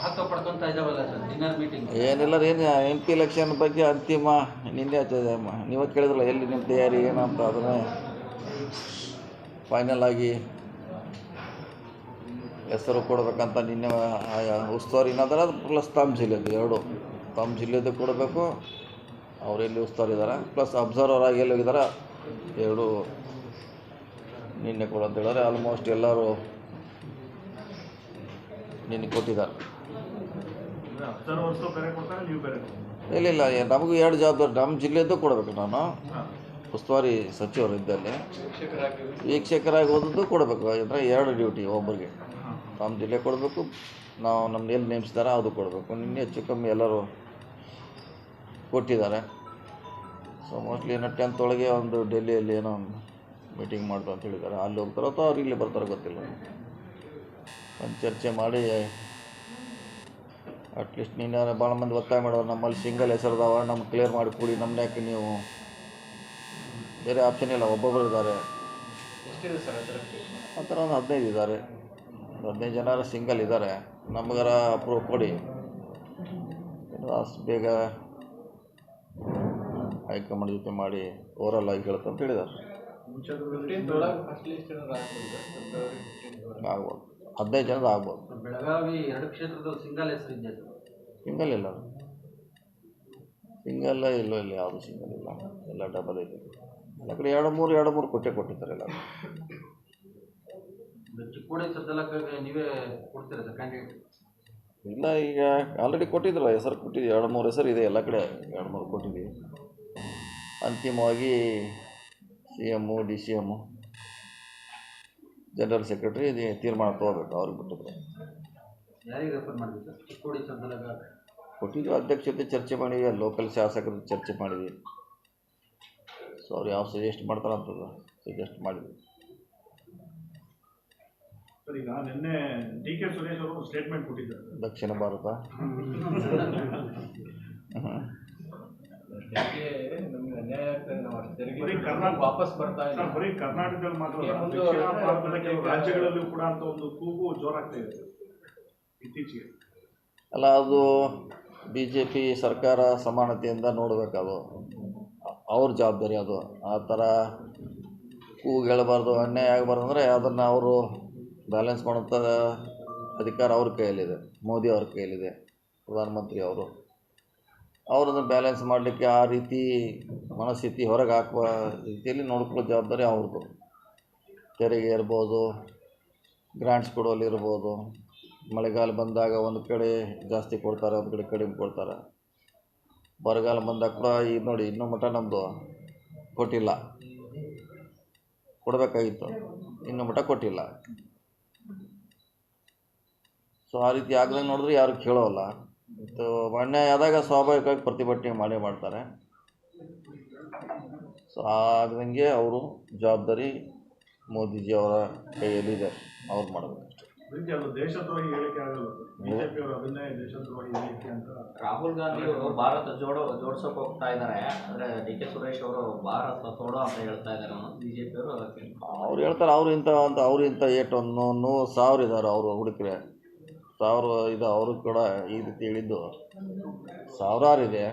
ಮಹತ್ವ ಪಡ್ಕೊಂತ ಇದಾವಲ್ಲ dinner meeting ಏನಿಲ್ಲ ಏನು ಎಂ ಪಿ ಎಲೆಕ್ಷನ್ ಬಗ್ಗೆ ಅಂತಿಮ ನಿನ್ನೆ ಆಗ್ತದೆ ನೀವೇ ಕೇಳಿದ್ರಲ್ಲ, ಎಲ್ಲಿ ನಿಮ್ಮ ತಯಾರಿ ಏನಂತ ಅದನ್ನೇ ಫೈನಲ್ ಆಗಿ ಹೆಸರು ಕೊಡಬೇಕಂತ ನಿನ್ನೆ ಉಸ್ತುವಾರಿ ಏನಾದ್ರೆ ಅದು ಪ್ಲಸ್ ತಮ್ಮ ಜಿಲ್ಲೆದು ಎರಡು. ತಮ್ಮ ಜಿಲ್ಲೆದು ಕೊಡಬೇಕು, ಅವ್ರು ಎಲ್ಲಿ ಉಸ್ತುವಾರಿ ಇದ್ದಾರೆ ಪ್ಲಸ್ ಅಬ್ಸರ್ವರ್ ಆಗಿ ಎಲ್ಲಿ ಹೋಗಿದ್ದಾರೆ ಎರಡು ನಿನ್ನೆ ಕೊಡು ಅಂತ ಹೇಳಿದ್ರೆ ಆಲ್ಮೋಸ್ಟ್ ಎಲ್ಲರೂ ನಿನ್ನೆ ಕೊಟ್ಟಿದ್ದಾರೆ. ಇಲ್ಲ ಇಲ್ಲ ನಮಗೂ ಎರಡು ಜವಾಬ್ದಾರಿ ನಮ್ಮ ಜಿಲ್ಲೆದ್ದು ಕೊಡಬೇಕು ನಾನು. ಉಸ್ತುವಾರಿ ಸಚಿವರು ಇದ್ದಲ್ಲಿ. ವೀಕ್ಷಕರಾಗಿ ಓದಿದ್ದು ಕೊಡಬೇಕು, ಅಂದರೆ ಎರಡು ಡ್ಯೂಟಿ ಒಬ್ಬರಿಗೆ ನಮ್ಮ ಜಿಲ್ಲೆ ಕೊಡಬೇಕು, ನಾವು ನಮ್ಮ ಎಲ್ಲಿ ನೇಮಿಸಿದಾರೆ ಅದು ಕೊಡಬೇಕು. ನಿನ್ನೆ ಹೆಚ್ಚು ಕಮ್ಮಿ ಎಲ್ಲರೂ ಕೊಟ್ಟಿದ್ದಾರೆ. ಸೊ ಮೋಸ್ಟ್ಲಿ ಏನೋ ಟೆಂತ್ ಒಳಗೆ ಒಂದು ಡೆಲ್ಲಿಯಲ್ಲಿ ಏನೋ ಮೀಟಿಂಗ್ ಮಾಡ್ತಾರೆ ಅಂತ ಹೇಳಿದ್ದಾರೆ. ಅಲ್ಲಿ ಹೋಗ್ತಾರೋ ಅಥವಾ ಅವ್ರು ಇಲ್ಲಿ ಬರ್ತಾರೋ ಗೊತ್ತಿಲ್ಲ. ಒಂದು ಚರ್ಚೆ ಮಾಡಿ ಅಟ್ಲೀಸ್ಟ್ ನೀನು ಭಾಳ ಮಂದಿ ಒತ್ತಾಯ ಮಾಡೋರು ನಮ್ಮಲ್ಲಿ ಸಿಂಗಲ್ ಹೆಸರದಾವ ನಮ್ಗೆ ಕ್ಲಿಯರ್ ಮಾಡಿ ಕೊಡಿ. ನಮ್ಮನ್ನ ಯಾಕೆ ನೀವು ಬೇರೆ ಆಪ್ಷನ್ ಇಲ್ಲ. ಒಬ್ಬೊಬ್ಬರು ಇದ್ದಾರೆ ಆ ಥರ ಒಂದು ಹದಿನೈದು ಇದ್ದಾರೆ ಹದಿನೈದು ಜನ ಸಿಂಗಲ್ ಇದ್ದಾರೆ ನಮಗರ ಅಪ್ರೂವ್ ಕೊಡಿ. ಅಷ್ಟು ಬೇಗ ಹೈಕಮಾಂಡ್ ಜೊತೆ ಮಾಡಿ ಓವರಲ್ ಆಗಿ ಹೇಳ್ತಾ ಅಂತ ಹೇಳಿದ್ದಾರೆ ಆಗ್ಬೋದು ಹದಿನೈದು ಜನದ ಆಗ್ಬೋದು. ಬೆಳಗಾವಿ ಎರಡು ಕ್ಷೇತ್ರದಲ್ಲಿ ಸಿಂಗಲ್ ಹೆಸರು ಇದೆ ಸಿಂಗಲ್ ಇಲ್ಲ. ಸಿಂಗಲ್ಲ ಇಲ್ಲೋ ಇಲ್ಲ ಯಾವುದು ಸಿಂಗಲ್ ಇಲ್ಲ. ಎಲ್ಲ ಡಬಲ್ ಇದೆ. ಎಲ್ಲ ಕಡೆ ಎರಡು ಮೂರು ಎರಡು ಮೂರು ಕೊಟ್ಟೆ ಕೊಟ್ಟಿದ್ದಾರೆ ಎಲ್ಲ ನೀವೇ ಕೊಡ್ತೀರ ಕ್ಯಾಂಡಿಡೇಟ್ ಇಲ್ಲ ಈಗ ಆಲ್ರೆಡಿ ಕೊಟ್ಟಿದ್ರಲ್ಲ ಹೆಸರು ಕೊಟ್ಟಿದ್ದೀವಿ. ಎರಡು ಮೂರು ಹೆಸರು ಇದೆ ಎಲ್ಲ ಕಡೆ. ಎರಡು ಮೂರು ಕೊಟ್ಟಿದ್ದೀವಿ. ಅಂತಿಮವಾಗಿ C M D C M general secretary ಇದು ತೀರ್ಮಾನ ತೊಗೋಬೇಕು ಅವ್ರಿಗೆ ಬಿಟ್ಟಿದ್ರೆ. ಕೊಟ್ಟಿದ್ದು ಅಧ್ಯಕ್ಷತೆ ಚರ್ಚೆ ಮಾಡಿದ್ವಿ ಅಲ್ಲಿ ಲೋಕಲ್ ಶಾಸಕರ ಚರ್ಚೆ ಮಾಡಿದ್ವಿ. ಸೊ ಅವ್ರು ಯಾವ ಸಜೆಸ್ಟ್ ಮಾಡ್ತಾರಂತದ ಸಜೆಸ್ಟ್ ಮಾಡಿದ್ವಿ. ಸರಿ ಈಗ ನಿನ್ನೆ ಡಿ ಕೆ ಸುರೇಶ್ ಅವರು ಸ್ಟೇಟ್ಮೆಂಟ್ ಕೊಟ್ಟಿದ್ದಾರೆ. ದಕ್ಷಿಣ ಭಾರತ. ಹ್ಮ್. ನಮಗೆ ಅನ್ಯಾಯ ಆಗ್ತದೆ ನಾವು ತೆರಿಗೆ ಬರೀ ಕರ್ನಾಟಕ ವಾಪಸ್ ಬರ್ತಾ ಇಲ್ಲ. ಬರೀ ಕರ್ನಾಟಕದಲ್ಲಿ ಮಾತ್ರ ಅಲ್ಲ, ಮುಂದೆ ದಕ್ಷಿಣ ಭಾರತದ ಕೆಲವು ರಾಜ್ಯಗಳಲ್ಲೂ ಕೂಡ ಅಂತ ಒಂದು ಕೂಗು ಜೋರಾಗ್ತಾ ಇದೆ ಇತ್ತೀಚೆಗೆ. ಅಲ್ಲ ಅದು ಬಿ ಜೆ ಪಿ ಸರ್ಕಾರ ಸಮಾನತೆಯಿಂದ ನೋಡಬೇಕದು. ಅವ್ರ ಜವಾಬ್ದಾರಿ ಅದು. ಆ ಥರ ಕೂಗು ಹೇಳಬಾರ್ದು ಅನ್ಯಾಯ ಆಗಬಾರ್ದು ಅಂದರೆ ಅದನ್ನು ಅವರು ಬ್ಯಾಲೆನ್ಸ್ ಮಾಡೋಂಥ ಅಧಿಕಾರ ಅವ್ರ ಕೈಯಲ್ಲಿದೆ. ಮೋದಿ ಅವ್ರ ಕೈಯಲ್ಲಿದೆ ಪ್ರಧಾನಮಂತ್ರಿ ಅವರು. ಅವರನ್ನು ಬ್ಯಾಲೆನ್ಸ್ ಮಾಡಲಿಕ್ಕೆ ಆ ರೀತಿ ಮನಸ್ಥಿತಿ ಹೊರಗೆ ಹಾಕುವ ರೀತಿಯಲ್ಲಿ ನೋಡ್ಕೊಳ್ಳೋ ಜವಾಬ್ದಾರಿ ಅವ್ರದ್ದು. ತೆರಿಗೆ ಇರ್ಬೋದು ಗ್ರ್ಯಾಂಟ್ಸ್ ಕೊಡೋಲ್ಲಿ ಇರ್ಬೋದು, ಮಳೆಗಾಲ ಬಂದಾಗ ಒಂದು ಕಡೆ ಜಾಸ್ತಿ ಕೊಡ್ತಾರೆ, ಒಂದು ಕಡೆ ಕಡಿಮೆ ಕೊಡ್ತಾರೆ. ಬರಗಾಲ ಬಂದಾಗ ಕೂಡ ಈಗ ನೋಡಿ ಇನ್ನೂ ಮಟ್ಟ ನಮ್ಮದು ಕೊಟ್ಟಿಲ್ಲ. ಕೊಡಬೇಕಾಗಿತ್ತು. ಇನ್ನೂ ಮಟ್ಟ ಕೊಟ್ಟಿಲ್ಲ. ಸೊ ಆ ರೀತಿ ಆಗ್ದಂಗೆ ನೋಡಿದ್ರೆ ಯಾರು ಕೇಳೋಲ್ಲ. ಮತ್ತು ಅನ್ಯಾಯ ಆದಾಗ ಸ್ವಾಭಾವಿಕವಾಗಿ ಪ್ರತಿಭಟನೆ ಮಾಡೇ ಮಾಡ್ತಾರೆ. ಸೊ ಆಗ್ದಂಗೆ ಅವರು ಜವಾಬ್ದಾರಿ ಮೋದಿಜಿ ಅವರ ಕೈಯಲ್ಲಿದೆ ಅವ್ರು ಮಾಡಬೇಕು ರಾಹುಲ್ ಗಾಂಧಿ ಅವರು ಭಾರತ ಜೋಡೋ ಜೋಡ್ಸೋಕೆ ಹೋಗ್ತಾ ಇದ್ದಾರೆ ಅಂದ್ರೆ ಡಿ ಕೆ ಸುರೇಶ್ ಅವರು ಭಾರತ ತೋಡೋ ಅಂತ ಹೇಳ್ತಾ ಇದ್ದಾರೆ ಬಿಜೆಪಿ ಅವರು ಅದಕ್ಕೆ ಅವ್ರು ಹೇಳ್ತಾರೆ ಅವ್ರು ಇಂಥ ಅಂತ ಅವ್ರು ಇಂಥ ಏಟ್ ಒಂದು ನೂರು ಸಾವಿರ ಇದ್ದಾರೆ ಅವರು ಹುಡುಕರೆ. ಸಾವಿರ ಇದು ಅವರು ಕೂಡ ಈ ರೀತಿ ಹೇಳಿದ್ದು ಸಾವಿರಾರು ಇದೆ.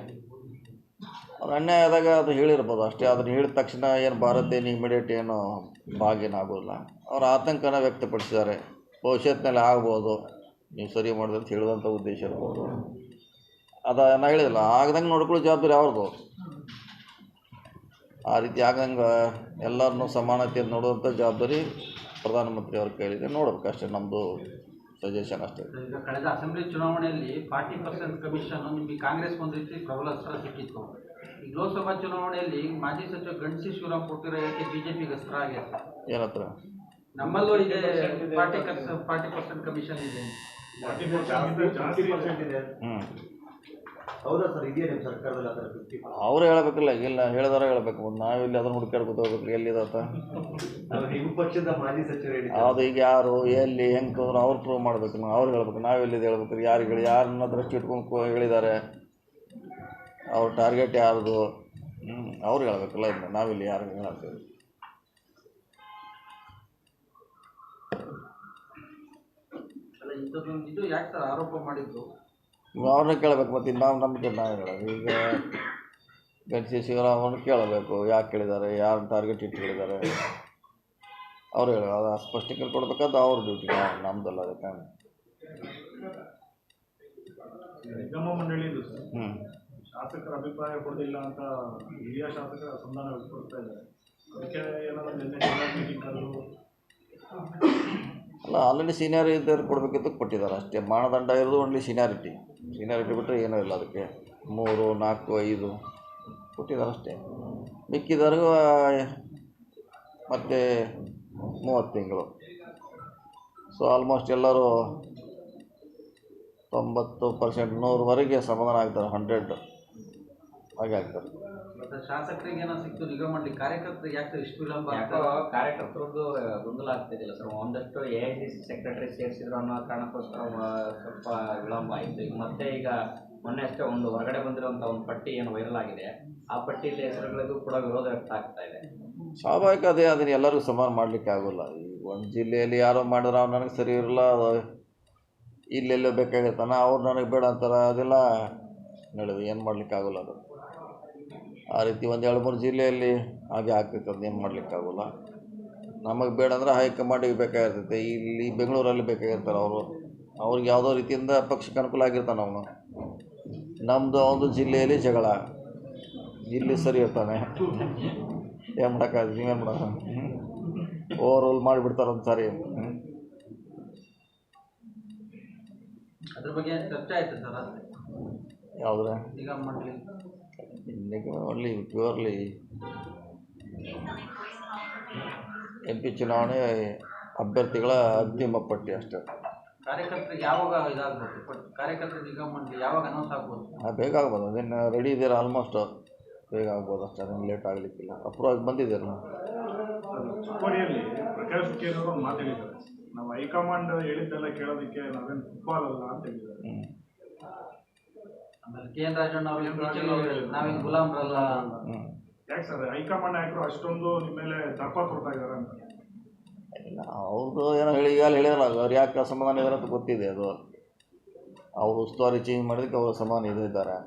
ಅವ್ರು ಅನ್ಯಾಯ ಆದಾಗ ಅದು ಹೇಳಿರ್ಬೋದು. ಅಷ್ಟೇ ಅದನ್ನು ಹೇಳಿದ ತಕ್ಷಣ ಏನು ಭಾರತ ಏನು ಇಮಿಡಿಯೇಟ್ ಏನು ಭಾಗ ಆಗೋದಿಲ್ಲ. ಅವ್ರ ಆತಂಕನ ವ್ಯಕ್ತಪಡಿಸಿದ್ದಾರೆ. ಭವಿಷ್ಯತ್ನಲ್ಲಿ ಆಗ್ಬೋದು. ನೀವು ಸರಿ ಮಾಡಿದ್ರೆ ಅಂತ ಹೇಳುವಂಥ ಉದ್ದೇಶ ಇರ್ಬೋದು. ಅದು ನಾ ಹೇಳಿದಿಲ್ಲ ಆಗ್ದಂಗೆ ನೋಡ್ಕೊಳ್ಳೋ ಜವಾಬ್ದಾರಿ ಅವ್ರದ್ದು. ಆ ರೀತಿ ಆಗ್ದಂಗೆ ಎಲ್ಲರನ್ನೂ ಸಮಾನತೆಯನ್ನು ನೋಡುವಂಥ ಜವಾಬ್ದಾರಿ ಪ್ರಧಾನಮಂತ್ರಿ ಅವ್ರ ಕೈಲಿದೆ ನೋಡ್ಬೇಕು ಅಷ್ಟೇ ನಮ್ಮದು ಸಜೆಷನ್ ಅಷ್ಟೇ ಈಗ ಕಳೆದ ಅಸೆಂಬ್ಲಿ ಚುನಾವಣೆಯಲ್ಲಿ ಫಾರ್ಟಿ ಪರ್ಸೆಂಟ್ ಕಮಿಷನ್ ನಿಮಗೆ ಕಾಂಗ್ರೆಸ್ ಒಂದು ರೀತಿ ಪ್ರಬಲ ಅಸ್ತ್ರ ಸಿಕ್ಕಿತ್ತು. ಈಗ ಲೋಕಸಭಾ ಚುನಾವಣೆಯಲ್ಲಿ ಮಾಜಿ ಸಚಿವ ಗಣಸಿ ಶಿವರಾಮ್ ಕೊಟ್ಟಿರೋ ಜೆ ಬಿಜೆಪಿಗೆ ಅಸ್ತ್ರ ಆಗಿದೆ ಏನತ್ರ ನಮ್ಮಲ್ಲೂ ಇದೆ ಫಾರ್ಟಿ ಫಾರ್ಟಿ ಪರ್ಸೆಂಟ್ ಕಮಿಷನ್ ಇದೆ. ಹ್ಞೂ ಅವ್ರು ಹೇಳಬೇಕಲ್ಲ ಇಲ್ಲ ಹೇಳಿದಾರ ಹೇಳ್ಬೇಕು ನಾವಿಲ್ಲಿ ಅದನ್ನು ಹುಡುಕಾಡ್ಕೊತ ಹೋಗ್ಬೇಕು ಎಲ್ಲಿದಾತ ನಿಮ್ಮ ಪಕ್ಷದ ಮಾಜಿ ಸಚಿವರು ಅದು ಈಗ ಯಾರು ಎಲ್ಲಿ ಹೆಂಗೆ ತಂದ್ರು ಅವ್ರು ಪ್ರೂವ್ ಮಾಡ್ಬೇಕು. ನಾವು ಅವ್ರು ಹೇಳ್ಬೇಕು ನಾವೆಲ್ಲಿದ್ದು ಹೇಳ್ಬೇಕು ಯಾರಿಗೆ ಹೇಳಿ ಯಾರನ್ನ ದೃಷ್ಟಿ ಇಟ್ಕೊಂಡು ಹೇಳಿದ್ದಾರೆ ಅವ್ರ ಟಾರ್ಗೆಟ್ ಯಾರ್ದು? ಅವ್ರು ಹೇಳ್ಬೇಕಲ್ಲ ಇಲ್ಲ ನಾವಿಲ್ಲಿ ಯಾರು ಹೇಳ್ತೇವೆ ಇದು ಯಾಕೆ ಸರ್ ಆರೋಪ ಮಾಡಿದ್ದು? ನೀವು ಅವ್ರನ್ನ ಕೇಳಬೇಕು ಮತ್ತು ನಾವು ನಮಗೆ ನಾವು ಹೇಳೋದು. ಈಗ ಗಣೇಶ ಶಿವರಾಮ್ ಅವ್ರನ್ನ ಕೇಳಬೇಕು ಯಾಕೆ ಕೇಳಿದ್ದಾರೆ ಯಾರು ಟಾರ್ಗೆಟ್ ಇಟ್ಟು ಕೇಳಿದ್ದಾರೆ ಅವ್ರು ಹೇಳ ಅದು ಸ್ಪಷ್ಟೀಕರಣ ಕೊಡ್ಬೇಕಾದ್ರೆ ಅವ್ರ ಡ್ಯೂಟಿ ನಮ್ಮದಲ್ಲ ಅದಕ್ಕೆ. ನಿಗಮ ಮಂಡಳಿದು ಸರ್. ಹ್ಞೂ ಶಾಸಕರ ಅಭಿಪ್ರಾಯ ಕೊಡಲಿಲ್ಲ ಅಂತ ಹಿರಿಯ ಶಾಸಕರ ಅಸಮಾಧಾನ ವ್ಯಕ್ತಪಡ್ತಾ ಇದ್ದಾರೆ. ಅದಕ್ಕೆ ಏನಾದ್ರು ನಿನ್ನೆ ಮೀಟಿಂಗ್ ಕರೆದು ಅಲ್ಲ ಆಲ್ರೆಡಿ ಸೀನಿಯರ್ ಇದ್ದವ್ರು ಕೊಡಬೇಕಿತ್ತು ಕೊಟ್ಟಿದ್ದಾರೆ ಅಷ್ಟೇ. ಮಾನದಂಡ ಇರೋದು ಓನ್ಲಿ ಸೀನಿಯಾರಿಟಿ ಸೀನಿಯಾರಿಟಿ ಬಿಟ್ಟರೆ ಏನೂ ಇಲ್ಲ ಅದಕ್ಕೆ. ಮೂರು, ನಾಲ್ಕು, ಐದು. ಕೊಟ್ಟಿದ್ದಾರೆ ಅಷ್ಟೇ. ಮಿಕ್ಕಿದವ್ರಿಗೂ ಮತ್ತೆ ಮೂವತ್ತು ತಿಂಗಳು. ಸೊ ಆಲ್ಮೋಸ್ಟ್ ಎಲ್ಲರೂ ತೊಂಬತ್ತು ಪರ್ಸೆಂಟ್ ನೂರವರೆಗೆ ಸಮಾಧಾನ ಆಗ್ತಾರೆ ಹಂಡ್ರೆಡ್ ಹಾಗೆ ಆಗ್ತಾರೆ ಮತ್ತೆ ಶಾಸಕರಿಗೆ ಏನೋ ಸಿಕ್ತು ನಿಗಮ ಮಾಡಿ ಕಾರ್ಯಕರ್ತರಿಗೆ ಯಾಕೆ ಇಷ್ಟು ವಿಳಂಬ ಯಾಕೋ ಕಾರ್ಯಕರ್ತರದ್ದು ಗೊಂದಲ ಆಗ್ತಿದ್ದಿಲ್ಲ ಸರ್ ಒಂದಷ್ಟು A I C C secretary ಸೇರಿಸಿದ್ರು ಅನ್ನೋ ಕಾರಣಕ್ಕೋಸ್ಕರ ಸ್ವಲ್ಪ ವಿಳಂಬ ಆಯಿತು. ಈಗ ಮತ್ತೆ ಈಗ ಮೊನ್ನೆ ಅಷ್ಟೇ ಒಂದು ಹೊರಗಡೆ ಬಂದಿರುವಂಥ ಒಂದು ಪಟ್ಟಿ ಏನು ವೈರಲ್ ಆಗಿದೆ ಆ ಪಟ್ಟಿಯಲ್ಲಿ ಹೆಸರುಗಳಿಗೂ ಕೂಡ ವಿರೋಧ ವ್ಯಕ್ತ ಆಗ್ತಾ ಇದೆ. ಸ್ವಾಭಾವಿಕ ಅದೇ ಅದನ್ನ ಎಲ್ಲರಿಗೂ ಸಮಾನ ಮಾಡ್ಲಿಕ್ಕೆ ಆಗೋಲ್ಲ. ಈಗ ಒಂದು ಜಿಲ್ಲೆಯಲ್ಲಿ ಯಾರೋ ಮಾಡಿದ್ರೆ ಅವ್ರು ನನಗೆ ಸರಿ ಇರಲ್ಲ ಅದು ಇಲ್ಲೆಲ್ಲೋ ಬೇಕಾಗಿರ್ತಾನೆ ಅವ್ರು ನನಗೆ ಬೇಡ ಅಂತಾರೆ ಅದೆಲ್ಲ ನಡೆದು ಏನು ಮಾಡ್ಲಿಕ್ಕೆ ಆಗೋಲ್ಲ ಅದು. ಆ ರೀತಿ ಒಂದು ಎರಡು ಮೂರು ಜಿಲ್ಲೆಯಲ್ಲಿ ಹಾಗೆ ಆಗ್ತೈತೆ ಅದು ಏನು ಮಾಡಲಿಕ್ಕಾಗೋಲ್ಲ. ನಮಗೆ ಬೇಡ ಅಂದರೆ ಹೈಕಮಾಂಡಿಗೆ ಬೇಕಾಗಿರ್ತೈತೆ. ಇಲ್ಲಿ ಬೆಂಗಳೂರಲ್ಲಿ ಬೇಕಾಗಿರ್ತಾರೆ ಅವರು. ಅವ್ರಿಗೆ ಯಾವುದೋ ರೀತಿಯಿಂದ ಪಕ್ಷಕ್ಕೆ ಅನುಕೂಲ ಆಗಿರ್ತಾನೆ ಅವನು. ನಮ್ಮದು ಒಂದು ಜಿಲ್ಲೆಯಲ್ಲಿ ಜಗಳ. ಇಲ್ಲಿ ಸರಿ ಇರ್ತಾನೆ. ಏನು ಮಾಡೋಕ್ಕಾಗ ನೀವೇನು ಮಾಡೋಣ ಓವರ್ ಆಲ್ ಮಾಡಿಬಿಡ್ತಾರೆ ಒಂದು ಸಾರಿ. ಅದ್ರ ಬಗ್ಗೆ ಚರ್ಚೆ ಆಯ್ತು ಸರ್ ಯಾವುದ್ರೆ? ಮಂಡಳಿ ಇಲ್ಲಿಗೆ ಓನ್ಲಿ ಪ್ಯೂರ್ಲಿ ಎಂ ಪಿ ಚುನಾವಣೆ ಅಭ್ಯರ್ಥಿಗಳ ಅಂತಿಮ ಪಟ್ಟಿ ಅಷ್ಟೇ ಕಾರ್ಯಕರ್ತರಿಗೆ ಯಾವಾಗ ಇದಾಗ್ಬೋದು ಬಟ್ ಕಾರ್ಯಕರ್ತರ ನಿಗಮ ಯಾವಾಗ ಅನೌನ್ಸ್ ಆಗ್ಬೋದು? ಆ, ಬೇಗ ಆಗ್ಬೋದು. ಅದೇನು ರೆಡಿ ಇದ್ದೀರ? ಆಲ್ಮೋಸ್ಟ್ ಬೇಗ ಆಗ್ಬೋದು ಅಷ್ಟೇ. ಅದೇನು ಲೇಟ್ ಆಗಲಿಕ್ಕಿಲ್ಲ. ಅಪ್ರೂವ್ ಆಗಿ ಬಂದಿದ್ದೀರ? ಚಿಕ್ಕೋಡಿಯಲ್ಲಿ ಪ್ರಕಾಶ್ ಹುಕ್ಕೇರಿ ಅವರು ಒಂದು ಮಾತು ಹೇಳಿದ್ದಾರೆ ನಾವು ಹೈಕಮಾಂಡ್ ಹೇಳಿದ್ದೆಲ್ಲ ಕೇಳೋದಕ್ಕೆ ನಾವೇನು ಫುಟ್ಬಾಲ್ ಅಲ್ಲ ಅಂತ ಹೇಳಿದ್ದಾರೆ. ಆಮೇಲೆ ಕೆ ಎನ್ ರಾಜಣ್ಣ ಅವರು ಹೇಳಿದ್ರು, ನಾವೇನು ಗುಲಾಮ್ರಲ್ಲ ಹ್ಞೂ ಯಾಕೆ ಸರ್ ಹೈಕಮಾಂಡ್ ನಾಯಕರು ಅಷ್ಟೊಂದು ನಿಮ್ಮ ಮೇಲೆ ದರ್ಪ ತೋರ್ತಾ ಇದ್ದಾರೆ ಅಂತ? ಇಲ್ಲ ಅವ್ರದ್ದು ಏನೋ ಹೇಳಿ ಈಗ ಹೇಳಿರಲ್ಲ ಅವ್ರು ಯಾಕೆ ಅಸಮಾಧಾನ ಇದ್ದಾರೆ ಅಂತ ಗೊತ್ತಿದೆ ಅದು. ಅವರು ಉಸ್ತುವಾರಿ ಚೇಂಜ್ ಮಾಡಿದಕ್ಕೆ ಅವರು ಸಮಾನ ಇದು ಇದ್ದಾರೆ.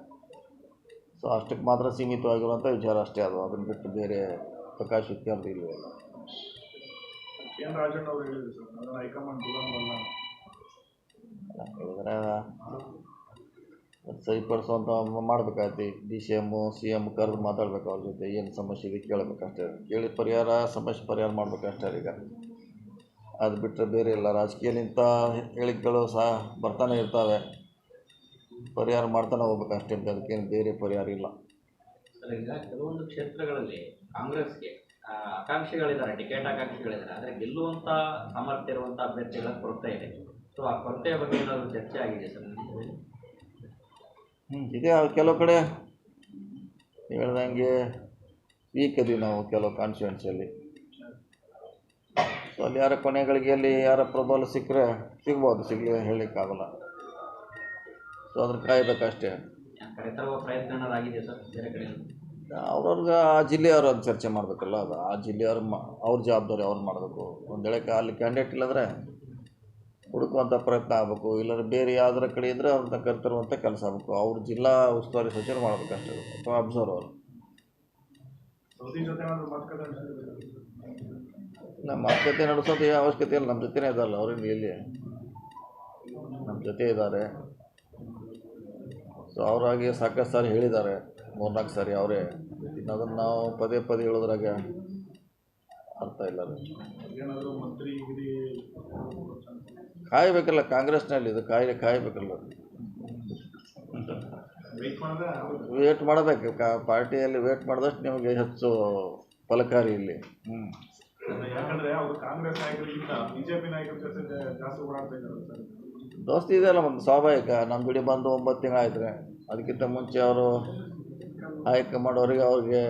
ಸೊ ಅಷ್ಟಕ್ಕೆ ಮಾತ್ರ ಸೀಮಿತವಾಗಿರುವಂಥ ವಿಚಾರ ಅಷ್ಟೇ ಅದು. ಅದನ್ನು ಬಿಟ್ಟು ಬೇರೆ ಪ್ರಕಾಶ್ ವಿದ್ಯಾರ್ಥಿ ಇಲ್ವೇ ಇಲ್ಲ. ಕೆ ಎನ್ ರಾಜಣ್ಣ ಅವರು ಹೇಳಿದ್ರು ಸರ್ ಹೈಕಮಾಂಡ್ ಸರಿಪಡಿಸುವಂಥ ಮಾಡಬೇಕಾಯ್ತು. D C M C M ಕರೆದು ಮಾತಾಡ್ಬೇಕು ಅವ್ರ ಜೊತೆ. ಏನು ಸಮಸ್ಯೆ ಇದೆ ಕೇಳಬೇಕಷ್ಟೇ. ಕೇಳಿ ಪರಿಹಾರ, ಸಮಸ್ಯೆ ಪರಿಹಾರ ಮಾಡಬೇಕಷ್ಟೇ ಈಗ. ಅದು ಬಿಟ್ಟರೆ ಬೇರೆ ಇಲ್ಲ. ರಾಜಕೀಯಲಿಂತ ಹೇಳಿಕೆಗಳು ಸಹ ಬರ್ತಾನೆ ಇರ್ತವೆ. ಪರಿಹಾರ ಮಾಡ್ತಾನೆ ಹೋಗ್ಬೇಕು ಅಷ್ಟೇ ಅದಕ್ಕೇನು ಬೇರೆ ಪರಿಹಾರ ಇಲ್ಲ. ಕೆಲವೊಂದು ಕ್ಷೇತ್ರಗಳಲ್ಲಿ ಕಾಂಗ್ರೆಸ್ಗೆ ಆಕಾಂಕ್ಷಿಗಳಿದ್ದಾರೆ, ಟಿಕೆಟ್ ಆಕಾಂಕ್ಷಿಗಳಿದ್ದಾರೆ. ಆದರೆ ಗೆಲ್ಲುವಂಥ ಸಾಮರ್ಥ್ಯ ಇರುವಂಥ ಅಭ್ಯರ್ಥಿಗಳ ಕೊರತೆ ಇದೆ. ಸೊ ಆ ಕೊರತೆಯ ಬಗ್ಗೆ ಏನಾದರೂ ಚರ್ಚೆ ಆಗಿದೆ ಸರ್? ಹ್ಞೂ ಇದೆ ಕೆಲವು ಕಡೆ ಹೇಳ್ದಂಗೆ ವೀಕ್ ಅದೀವಿ ನಾವು ಕೆಲವು ಕಾನ್ಸ್ಟಿಟ್ಯೂನ್ಸಿಯಲ್ಲಿ ಸೊ ಅಲ್ಲಿ ಯಾರ ಕೊನೆಗಳಿಗೆಯಲ್ಲಿ ಯಾರ ಪ್ರಬಲ ಸಿಕ್ಕರೆ ಸಿಗ್ಬೋದು ಸಿಗಲಿ ಹೇಳಲಿಕ್ಕಾಗಲ್ಲ. ಸೊ ಅದನ್ನು ಕಾಯಬೇಕಷ್ಟೇ. ಅವ್ರವ್ರಿಗೆ ಆ ಜಿಲ್ಲೆಯವರು ಅದು ಚರ್ಚೆ ಮಾಡಬೇಕಲ್ಲ ಅದು. ಆ ಜಿಲ್ಲೆಯವ್ರು ಮಾ ಅವ್ರ ಜವಾಬ್ದಾರಿ ಅವ್ರು ಮಾಡಬೇಕು. ಒಂದು ಹೇಳಕ್ಕೆ ಅಲ್ಲಿ ಕ್ಯಾಂಡಿಡೇಟ್ ಇಲ್ಲಂದರೆ ಹುಡುಕುವಂಥ ಪ್ರಯತ್ನ ಆಗಬೇಕು. ಇಲ್ಲಾಂದ್ರೆ ಬೇರೆ ಯಾವ್ದಾರ ಕಡೆ ಇದ್ದರೆ ಅವ್ರನ್ನ ಕರೆತರುವಂಥ ಕೆಲಸ ಆಗಬೇಕು. ಅವ್ರ ಜಿಲ್ಲಾ ಉಸ್ತುವಾರಿ ಸಚಿವರು ಮಾಡಬೇಕಷ್ಟೇ ಅಥವಾ ಅಬ್ಸರ್ವ್ ಅವರು. ನಮ್ಮ ಮಾತುಕತೆ ನಡೆಸೋದು ಯಾವ ಅವಶ್ಯಕತೆ ಇಲ್ಲ. ನಮ್ಮ ಜೊತೆನೇ ಇದ್ದಾರಲ್ಲ ಅವ್ರಿಂದ ಇಲ್ಲಿ ನಮ್ಮ ಜೊತೆ ಇದ್ದಾರೆ. ಸೊ ಅವರಾಗಿ ಸಾಕಷ್ಟು ಸಾರಿ ಹೇಳಿದ್ದಾರೆ. ಮೂರ್ನಾಲ್ಕು ಸಾರಿ ಅವರೇ. ಇನ್ನು ಅದನ್ನು ನಾವು ಪದೇ ಪದೇ ಹೇಳೋದ್ರಾಗ ಅರ್ಥ ಇಲ್ಲ ಅದು ಏನಾದರೂ ಮಂತ್ರಿ ಗಿರಿ ಕಾಯಬೇಕಲ್ಲ ಕಾಂಗ್ರೆಸ್ನಲ್ಲಿ ಇದು ಕಾಯಿ ಕಾಯಬೇಕಲ್ಲ. ವೇಟ್ ಮಾಡಬೇಕು ಕಾ ಪಾರ್ಟಿಯಲ್ಲಿ ವೇಟ್ ಮಾಡಿದಷ್ಟು ನಿಮಗೆ ಹೆಚ್ಚು ಫಲಕಾರಿ ಇಲ್ಲಿ. ಹ್ಞೂ ಯಾಕಂದ್ರೆ ಅವರು ಕಾಂಗ್ರೆಸ್ ನಾಯಕರಿಗಿಂತ ಬಿಜೆಪಿ ನಾಯಕರ ಜೊತೆ ಜಾಸ್ತಿ ಓಡಾಡ್ತಾ ಇದ್ದಾರೆ ಸರ್ ದೋಸ್ತಿ ಇದೆಯಲ್ಲ ಒಂದು ಸ್ವಾಭಾವಿಕ ನಮ್ಮ ಬಿಡಿ ಬಂದು ಒಂಬತ್ತು ತಿಂಗಳಾಯ್ತು ರೀ ಅದಕ್ಕಿಂತ ಮುಂಚೆ ಅವರು ಆಯ್ಕೆ ಮಾಡೋರಿಗೆ ಅವ್ರಿಗೆ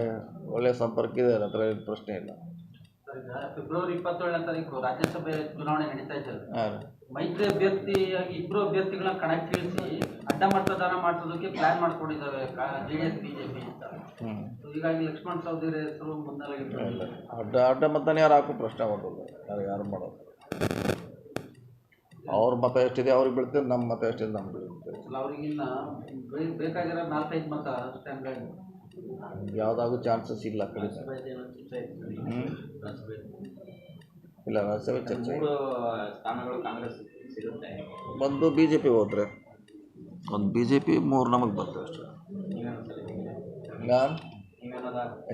ಒಳ್ಳೆಯ ಸಂಪರ್ಕ ಇದೆ ಹತ್ರ ಏನು ಪ್ರಶ್ನೆ ಇಲ್ಲ. ಫೆಬ್ರವರಿ ಇಪ್ಪತ್ತೇಳನೇ ತಾರೀಕು ರಾಜ್ಯಸಭೆ ಚುನಾವಣೆ ನಡೀತಾ ಇದೆ ಹಾಂ ಮೈತ್ರಿ ಅಭ್ಯರ್ಥಿಯಾಗಿ ಇಬ್ಬರು ಅಭ್ಯರ್ಥಿಗಳನ್ನ ಕಣಕ್ಕಿಳಿಸಿ ಅಡ್ಡ ಮತದಾನ ಮಾಡಿಸೋದಕ್ಕೆ ಪ್ಲಾನ್ ಮಾಡ್ಕೊಂಡಿದ್ದಾವೆ ಜೆ ಡಿ ಎಸ್ ಬಿಜೆಪಿ ಅಂತ. ಹೀಗಾಗಿ ಲಕ್ಷ್ಮಣ್ ಸವದಿರ ಹೆಸರು ಮುನ್ನೆಲೆಗೆ ಅಡ್ಡ ಅಡ್ಡ ಮತನೇ ಯಾರು ಹಾಕೋ ಪ್ರಶ್ನೆ ಮಾಡೋದು. ಯಾರು ಯಾರು ಮಾಡೋದು? ಅವ್ರ ಮತ ಎಷ್ಟಿದೆ ಅವ್ರಿಗೆ ಬೀಳ್ತದೆ ನಮ್ಮ ಮತ ಎಷ್ಟಿದೆ ನಮ್ಗೆ ಅವ್ರಿಗಿನ್ನ ಬೇಕಾಗಿರೋ ನಾಲ್ಕೈದು ಮತ ಸ್ಟ್ಯಾಂಡ್ ಯಾವುದಾಗೂ ಚಾನ್ಸಸ್ ಇಲ್ಲ ಕಡೆ ಇಲ್ಲ ರಾಜ್ಯಸಭೆ ಚರ್ಚೆ ಮೂರು ಸ್ಥಾನಗಳು ಕಾಂಗ್ರೆಸ್ ಸಿಗುತ್ತೆ. ಒಂದು ಬಿ ಜೆ ಪಿ ಹೋದ್ರೆ? ಒಂದು ಬಿ ಜೆ ಪಿ ಮೂರು ನಮಗೆ ಬಂತು ಅಷ್ಟೇ. ಇಲ್ಲ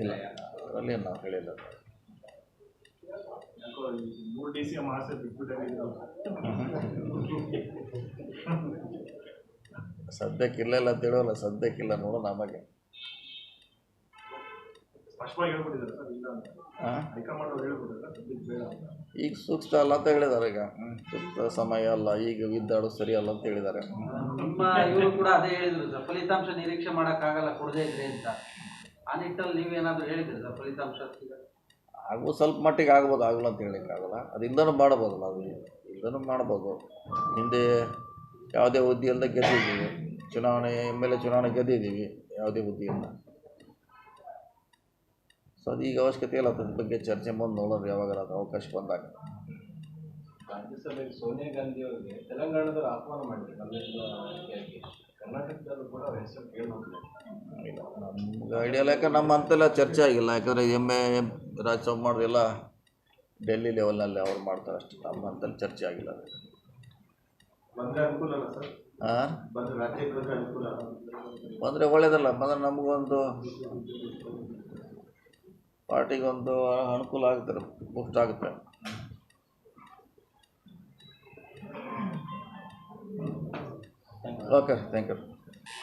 ಇಲ್ಲ ಅದರಲ್ಲಿ ನಾವು ಹೇಳಿಲ್ಲ. ಮೂರು ಡಿ ಸಿ ಎಂ ಆಸೆ ಬಿಟ್ಬಿಟ್ಟಿದ್ದೀವಿ ಸದ್ಯಕ್ಕಿಲ್ಲ ಇಲ್ಲ ಅಂತ ಹೇಳೋಲ್ಲ ಸದ್ಯಕ್ಕಿಲ್ಲ ನೋಡೋಣ ನಮಗೆ ಸ್ಪಷ್ಟವಾಗಿ ಹೇಳ್ಬಿಟ್ಟಿದ್ದಾರೆ ಸರ್ ಇಲ್ಲ ಅಂತ ಹಾಂ ಹೈಕಮಾಂಡ್ ಅವ್ರು ಹೇಳ್ಬಿಟ್ಟಿದ್ದಾರೆ ಸದ್ಯಕ್ಕೆ ಬೇಡ ಅಂತ ಈಗ ಸೂಕ್ತ ಅಲ್ಲ ಅಂತ ಹೇಳಿದ್ದಾರೆ ಈಗ. ಸೂಕ್ತ ಸಮಯ ಅಲ್ಲ ಈಗ ವಿದ್ದಾಡು ಸರಿ ಅಲ್ಲ ಅಂತ ಹೇಳಿದ್ದಾರೆ. ನಿಮ್ಮ ಇವರು ಕೂಡ ಅದೇ ಹೇಳಿದ್ರು ಸರ್ ಫಲಿತಾಂಶ ನಿರೀಕ್ಷೆ ಮಾಡೋಕ್ಕಾಗಲ್ಲ ಕೊಡದೇ ಇದ್ರೆ ಅಂತ. ಆ ನಿಟ್ಟಲ್ಲಿ ನೀವೇನಾದರೂ ಹೇಳಿದ್ರಿ ಸರ್ ಫಲಿತಾಂಶ ಆಗ್ಬೋದು ಸ್ವಲ್ಪ ಮಟ್ಟಿಗೆ ಆಗ್ಬೋದು ಆಗಲ್ಲ ಅಂತ ಹೇಳೋಕ್ಕಾಗಲ್ಲ ಅದು ಇಲ್ಲದೂ ಮಾಡ್ಬೋದಲ್ಲ ಅದು ಇಂದನೂ ಮಾಡ್ಬೋದು. ಹಿಂದೆ ಯಾವುದೇ ಹುದ್ದೆಯಿಂದ ಇಲ್ಲದೆ ಗೆದ್ದಿದ್ದೀವಿ. ಚುನಾವಣೆ ಎಂ ಎಲ್ ಎ ಚುನಾವಣೆ ಗೆದ್ದಿದ್ದೀವಿ ಯಾವುದೇ ಹುದ್ದೆಯಿಂದ ಸೊ ಅದು ಈಗ ಅವಶ್ಯಕತೆ ಇಲ್ಲ ಅದ್ರ ಬಗ್ಗೆ ಚರ್ಚೆ ಮುಂದೆ ನೋಡೋದು ಯಾವಾಗಲ್ಲ ಅದು ಅವಕಾಶ ಬಂದಾಗ. ರಾಜ್ಯಸಭೆಯಲ್ಲಿ ಸೋನಿಯಾ ಗಾಂಧಿ ಅವರಿಗೆ ತೆಲಂಗಾಣದಲ್ಲಿ ಆಹ್ವಾನ ಮಾಡಿದ್ರು ಕರ್ನಾಟಕದಲ್ಲೂ ಕೂಡ ಅವ್ರ ಹೆಸರು ಕೇಳೋದಿಲ್ಲ ನಮ್ಗೆ ಐಡಿಯಾ ಇಲ್ಲ. ಯಾಕಂದ್ರೆ ನಮ್ಮ ಅಂತೆಲ್ಲ ಚರ್ಚೆ ಆಗಿಲ್ಲ. ಯಾಕಂದರೆ ಎಂ ಎ ರಾಜ್ಯಸಭೆ ಮಾಡೋದೆಲ್ಲ ಡೆಲ್ಲಿ ಲೆವೆಲ್ನಲ್ಲಿ ಅವ್ರು ಮಾಡ್ತಾರೆ ಅಷ್ಟೇ. ನಮ್ಮ ಅಂತಲ್ಲಿ ಚರ್ಚೆ ಆಗಿಲ್ಲ ಅದು. ಬಂದ್ರೆ ಅನುಕೂಲ ಅಲ್ಲ ಸರ್? ಹಾಂ ಬಂದ್ರೆ ರಾಜ್ಯಕ್ಕೆ ಬಂದ್ರೆ ಅನುಕೂಲ? ಬಂದರೆ ಒಳ್ಳೇದಲ್ಲ. ಬಂದರೆ ನಮಗೊಂದು ಪಾರ್ಟಿಗೊಂದು ಅನುಕೂಲ ಆಗುತ್ತೆ ಆಗುತ್ತೆ. Okay thank you